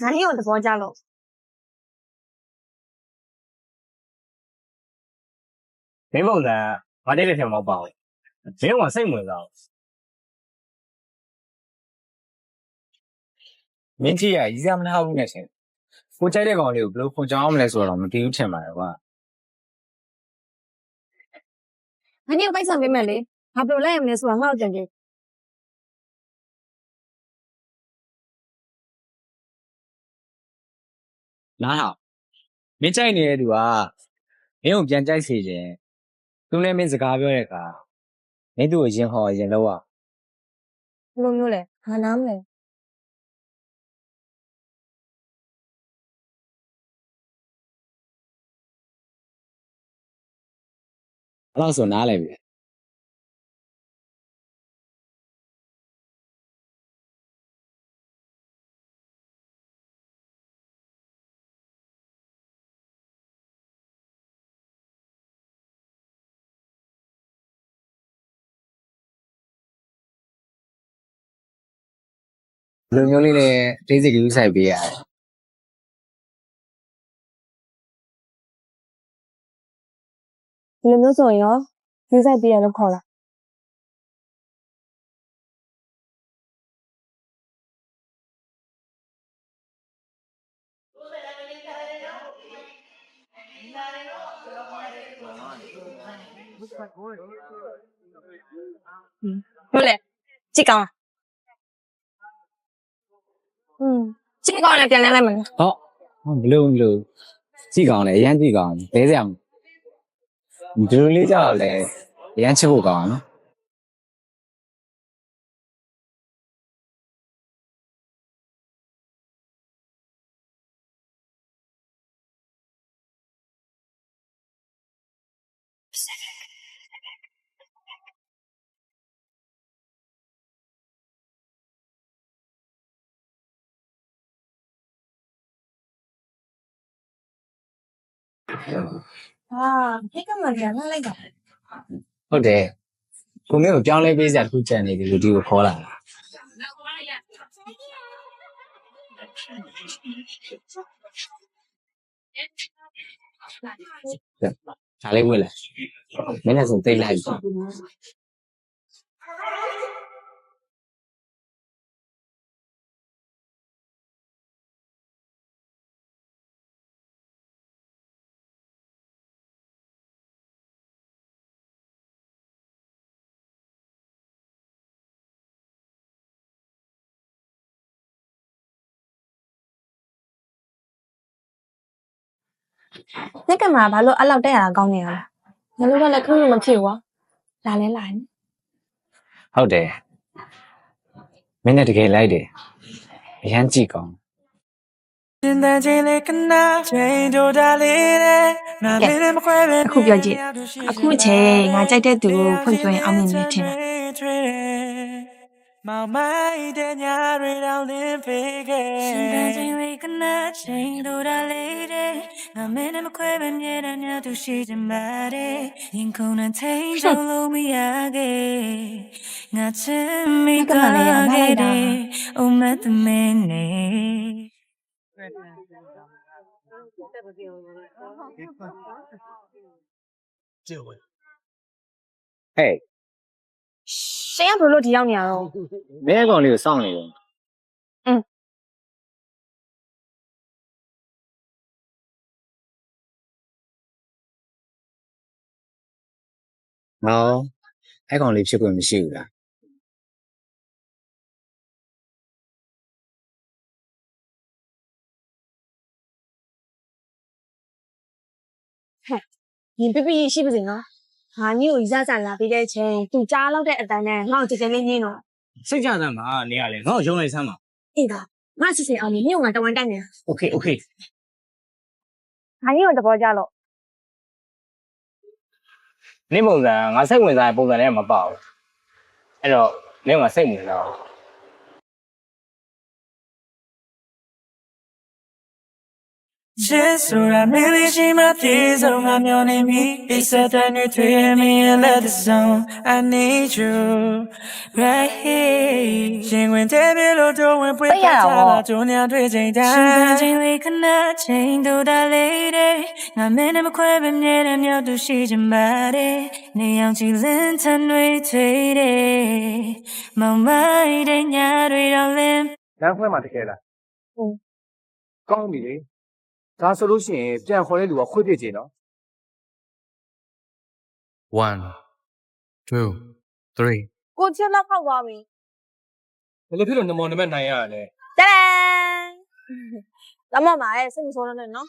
ငါနင့်ကိုသဘောကျလို့မင်းပုံစံငါတိတ်တဲ့ထင်မဟုတ်ပါဘူးမင်းကစိတ်ဝင်စားမင်းကြီးကရီးစားမထားဘူးနဲ့ရှင်ကိုကြိုက်တဲ့ကောင်လေးကိုဘယ်လိုခွန်ချောင်းအောင်မလဲဆိုတော့မသိဘူးထင်ပါတယ်ကွာငါနင့်ကိုပိုက်ဆံပေးမယ်လေဘာဖြစ်လို့လိုက်ရမလဲဆိုတာငါ့ကိုကြံကြည့် နားဟောင်မင်းကြိုက်နေတဲ့သူကမင်းကိုပြန်ကြိုက်စေခြင်းသူနဲ့မင်းစကားပြောတဲ့အခါမင်းသူ့ကိုရင်ဟောရင်လောက်ရဘယ်လိုမျိုးလဲငါနားမလဲအဲ့တော့ဆိုနားလဲပြီ ဘယ်လိုမျိုးလေးလဲတိတ်စိတ်ကြီးဆိုင်ပေးရတယ်ဒီလိုမျိုးဆိုရင်ရောယူဆိုင်ပေးရလို့ခေါ်လားဟုတ်လေကြည့်ကောင်းလား อืมကြည့်ကောင်းလည်းပြန်လဲလိုက်မယ်ဟောဘယ်လိုဘယ်လိုကြည့်ကောင်းလဲအရန်ကြည့်ကောင်းဘဲစရာဒီလိုလေးကြောက်လဲအရန်ချစ်ဖို့ကောင်းနော် ဟာဒီကမှပြန်လဲလိုက်တာဟုတ်တယ်ကိုမင်းကိုပြောင်းလဲပေးစရာတစ်ခုကြံနေပြီလို့ဒီကိုခေါ်လာတာဒါလေးဝယ်လာမင်းလည်းဆိုသိမ့်လိုက်ပြီ ဒီကမှဘာလို့အဲ့လောက်တက်ရတာကောင်းနေရလဲငါတို့ကလည်းခလို့မဖြစ်ဘူးကွာလာလဲလာနေဟုတ်တယ်မင်းနဲ့တကယ်လိုက်တယ်အရန်ကြည့်ကောင်းတင်တန်ချင်းလေးကနာချိန်တို့တာလေးတဲ့ငါမင်းနဲ့မခွဲပဲအခုပြောကြည့်အခုအချိန်ငါကြိုက်တဲ့သူကိုဖွင့်ပြရင်အောင်မြင်မယ်ထင်တယ် မောင်မိုက်တဲ့ညတွေတောင်လင်းပေးခဲ့တင်တန်ချင်းလေးကနာချိန်တို့တာလေးတဲ့ငါမင်းနဲ့မခွဲပဲမြဲတဲ့ညသူရှိချင်ပါတယ်ရင်ခုန်တဲ့ချိန်တို့လုံးမရ ရှင်ကဘယ်လိုဒီရောက်နေရတော့မင်းအကောင်လေးကိုစောင့်နေတယ်อืมဟောအဲ့ကောင်လေးဖြစ်ခွင့်မရှိဘူးလားရင်ပြပြရှိပါစေနော် ငါမျိုးကိုရစလာပြီးတဲ့ချိန်သူကြားလောက်တဲ့အတန်းနဲ့ငါ့ကိုကြည်ကြဲလေးညင်းတော့စိတ်ကြမ်းမှာနေရလေငါ့ကိုယုံလိုက်စမ်းပါအင်းကငါစစ်စစ်အောင်မြို့ငါတဝန်တိုက်နေ Okay okay ငါမျိုးကိုသဘောကျလို့နေပုံစံငါစိတ်ဝင်စားတဲ့ပုံစံနဲ့မပေါ့အဲ့တော့နေကစိတ်ဝင်စားတော့ Just so I really see my peers on my morning me. It's a time you treat me and let the song. I need you right here. ရှင်ဝင်တဲ့မြေလို့တော့ဝင်ပွေပတ်တာပါကြုံညာတွေ့ချိန်တိုင်းရှင်တန်ချင်းလေးခဏချိန်တို့တာလေးတဲ့ငါမင်းနဲ့မခွဲပဲမြဲတဲ့မြောက်သူရှိချင်ပါတယ်နေအောင်ကြည်လင်းထန်တွေထွေးတယ်မောင်မိုက်တဲ့ညတွေတော့လင်းလမ်းခွဲမှာတကယ်လားဟုတ်ကောင်းပြီလေ ဒါဆိုလို့ရှိရင်ပြန်ခေါ်တဲ့လူကခွေးပြစ်ချင်နော် One, two, three. ကိုချစ်လက်ခောက်သွားပြီဘယ်လိုဖြစ်လို့နမောနမက်နိုင်ရရလဲတဒန်လမမရဲ့စိတ်မဆိုးနဲ့နော်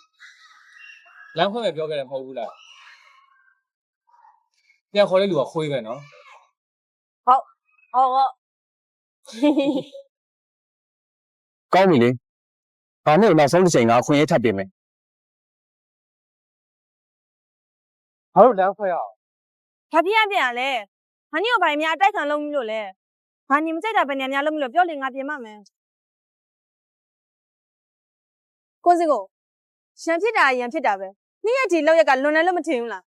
လမ်းခွဲမှာပြောခဲ့တယ်မဟုတ်ဘူးလားပြန်ခေါ်တဲ့လူကခွေးပဲနော်ဟုတ်ဟုတ်ကောင်းပြီလေ ဒါနဲ့နောက်ဆုံးတစ်ချိန်ကခွင့်ရထပ်ပြင်မယ်ဘာလို့လမ်းခွဲရအောင်ဘာပြရပြရလဲဟာညို့ဘာများအတိုက်ခံလုံးပြီလို့လဲဘာညီမကြိုက်တာပဲညာများလုံးပြီလို့ပြောလေငါပြင်မမယ်ကိုစကိုရန်ဖြစ်တာရန်ဖြစ်တာပဲနေ့ရက်ဒီလောက်ရက်ကလွန်တယ်လို့မထင်ဘူးလား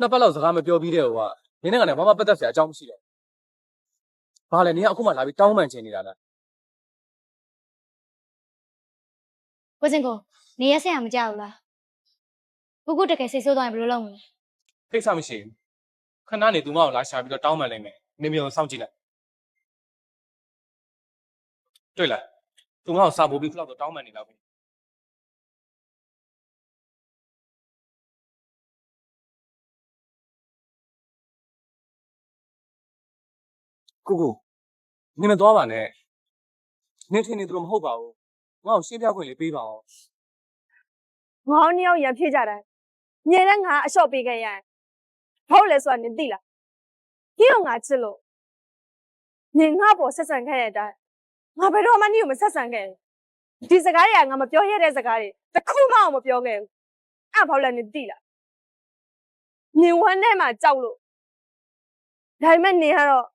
နှစ်ပတ်လောက်စကားမပြောပြီးတဲ့ဟိုကနင်းနဲ့ကလည်းဘာမှပတ်သက်စရာအကြောင်းမရှိတော့ဘာလဲနင်ကအခုမှလာပြီးတောင်းပန်ချင်နေတာလား ကိုစင်ကိုနေရဆက်ရမကြောက်ဘူးလားကိုကိုတကယ်စိတ်ဆိုးသွားရင်ဘယ်လိုလုပ်မလဲဖိတ်ဆမရှိဘူးခဏနေသူမအောင်လာရှာပြီးတော့တောင်းပန်လိုက်မယ်နင်မျိုးစောင့်ကြည့်လိုက်တွေ့လားသူမအောင်စာပို့ပြီးခလောက်တော့တောင်းပန်နေတော့ပြီကိုကိုနင်မသွားပါနဲ့နင်ထင်နေသူတို့မဟုတ်ပါဘူး ငါ့ကိုရှင်းပြခွင့်လေးပေးပါအောင်ငေါင်းနှစ်ယောက်ရန်ဖြစ်ကြတယ်ညင်တဲ့ငါအလျှော့ပေးခဲ့ရရင်ဟုတ်လဲဆိုတာနင်သိလားဒီတော့ငါချစ်လို့နင်ငါ့ပေါ်ဆက်ဆံခဲ့တဲ့အတိုင်းငါဘယ်တော့မှနင့်ကိုမဆက်ဆံခဲ့ဘူးဒီစကားတွေကငါမပြောရတဲ့စကားတွေတစ်ခုမှမပြောခဲ့ဘူးအဲ့ဘာလို့လဲနင်သိလားနင်ဝမ်းထဲမှာကြောက်လို့ဒါပေမဲ့နင်ကတော့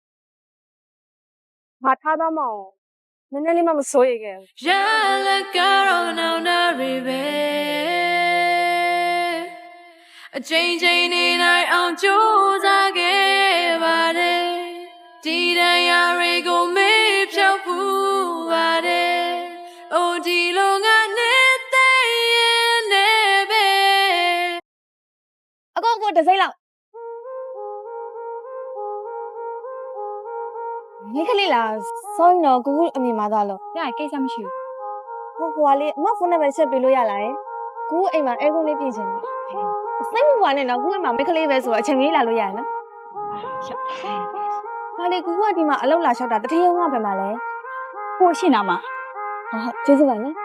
ငါထားသားမအောင် နည်းနည်းလေးမှမစိုးရိမ်ခဲ့ဘူးရလက်ကတော့နောင်နာရီပဲအချိန်ချင်းနေနိုင်အောင်ကြိုး မိခလေးလားစောင်းတော့ကူကူအမြင်မှာသားလို့ပြရကိစ္စမရှိဘူးဟိုဟိုကလေးအမဖုန်းနဲ့ပဲဆက်ပေးလို့ရလားယကူအိမ်မှာအဲကုန်းလေးပြင်ချင်တယ်စိတ်မပွားနဲ့တော့ကူအိမ်မှာမိခလေးပဲဆိုတော့အချိန်ကြီးလာလို့ရရနော်ဟာလေကူကဒီမှာအလောက်လာလျှောက်တာတတိယငါပဲမှာလဲကိုရှင်းနာမှာဟာကျေးဇူးပါနော်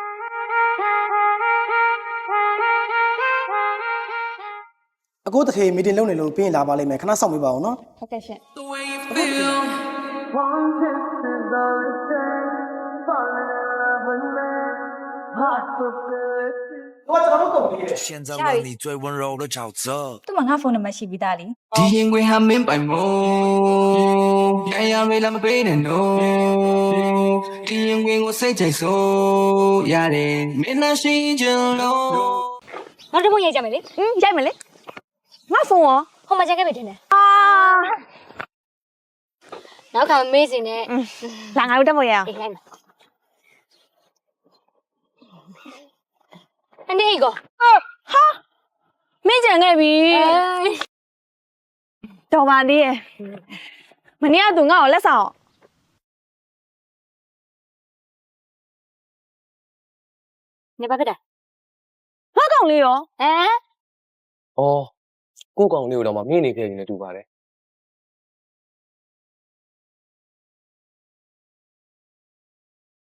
အကိုတခေမီတင်လုပ်နေလို့ပြင်းလာပါလိမ့်မယ်ခဏစောင့်ပေးပါဦးနော်ဟုတ်ကဲ့ရှင် 我怎么搞的？现在问你最温柔的沼泽。都问我 phone number 是不打的？敌人为他明白么？太阳为他们背的侬，敌人为我谁在手？呀嘞，没那谁真喽。我这不也讲没嘞？嗯，讲没嘞？我 phone 哦，后面讲给没听呢。啊。 န်းရောဟိုမှာချက်ခဲ့ပြီတင်တယ်အာနောက်ခါမေးစင်နဲ့လာငါတို့တက်ဖို့ရအောင်အိမ်လိုက်မယ်အနေကိုမင်းကြံခဲ့ပြီအေးတော်ပါသေးရဲ့မနေ့ကသူငါ့ကိုလက်ဆောင်နေပါဖြစ်တာငါကောင်လေးရောဟမ်။အော်ကိုယ့်ကောင်လေးကိုတော့မှမြင်နေခဲ့ရင်လည်းတူပါတယ်